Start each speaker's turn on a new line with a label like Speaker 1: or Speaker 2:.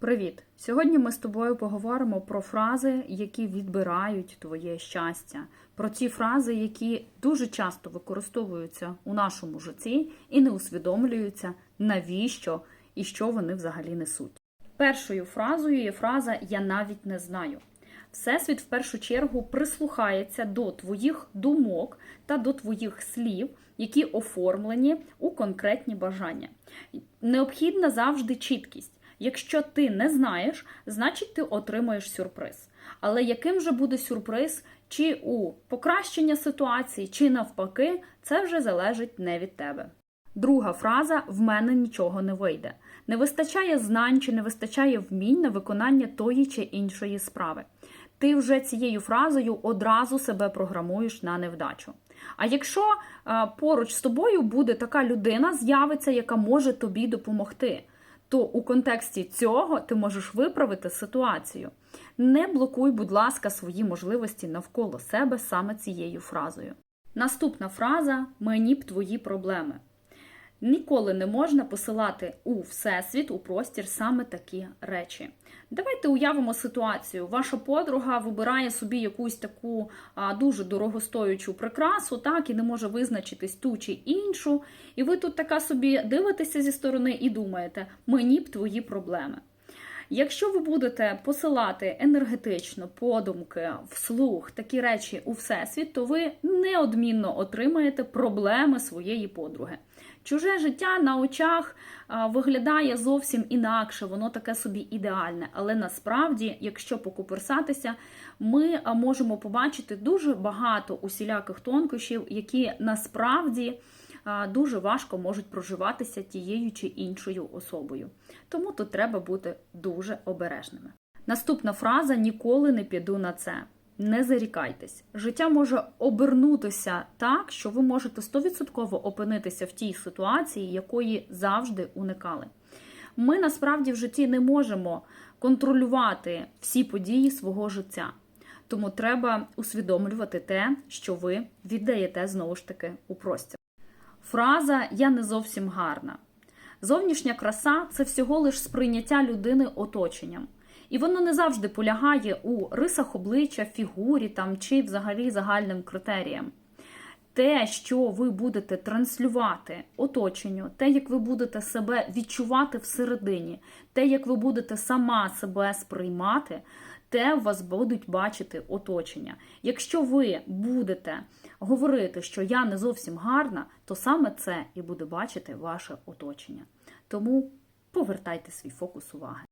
Speaker 1: Привіт! Сьогодні ми з тобою поговоримо про фрази, які відбирають твоє щастя, про ті фрази, які дуже часто використовуються у нашому житті і не усвідомлюються, навіщо і що вони взагалі несуть. Першою фразою є фраза Я навіть не знаю. Всесвіт в першу чергу прислухається до твоїх думок та до твоїх слів, які оформлені у конкретні бажання. Необхідна завжди чіткість. Якщо ти не знаєш, значить ти отримаєш сюрприз. Але яким же буде сюрприз, чи у покращення ситуації, чи навпаки, це вже залежить не від тебе. Друга фраза в мене нічого не вийде. Не вистачає знань чи не вистачає вмінь на виконання тої чи іншої справи. Ти вже цією фразою одразу себе програмуєш на невдачу. А якщо е, поруч з тобою буде така людина, з'явиться, яка може тобі допомогти, то у контексті цього ти можеш виправити ситуацію. Не блокуй, будь ласка, свої можливості навколо себе саме цією фразою. Наступна фраза мені б твої проблеми. Ніколи не можна посилати у всесвіт, у простір саме такі речі. Давайте уявимо ситуацію. Ваша подруга вибирає собі якусь таку а, дуже дорогостоючу прикрасу, так і не може визначитись ту чи іншу. І ви тут така собі дивитеся зі сторони і думаєте, мені б твої проблеми. Якщо ви будете посилати енергетично подумки, вслух такі речі у всесвіт, то ви неодмінно отримаєте проблеми своєї подруги. Чуже життя на очах виглядає зовсім інакше, воно таке собі ідеальне. Але насправді, якщо покуперсатися, ми можемо побачити дуже багато усіляких тонкощів, які насправді дуже важко можуть проживатися тією чи іншою особою. Тому тут треба бути дуже обережними. Наступна фраза ніколи не піду на це. Не зарікайтесь. Життя може обернутися так, що ви можете 100% опинитися в тій ситуації, якої завжди уникали. Ми насправді в житті не можемо контролювати всі події свого життя. Тому треба усвідомлювати те, що ви віддаєте знову ж таки у простір. Фраза Я не зовсім гарна. Зовнішня краса це всього лиш сприйняття людини оточенням. І воно не завжди полягає у рисах обличчя, фігурі там, чи взагалі загальним критеріям. Те, що ви будете транслювати оточенню, те, як ви будете себе відчувати всередині, те, як ви будете сама себе сприймати, те вас будуть бачити оточення. Якщо ви будете говорити, що я не зовсім гарна, то саме це і буде бачити ваше оточення. Тому повертайте свій фокус уваги.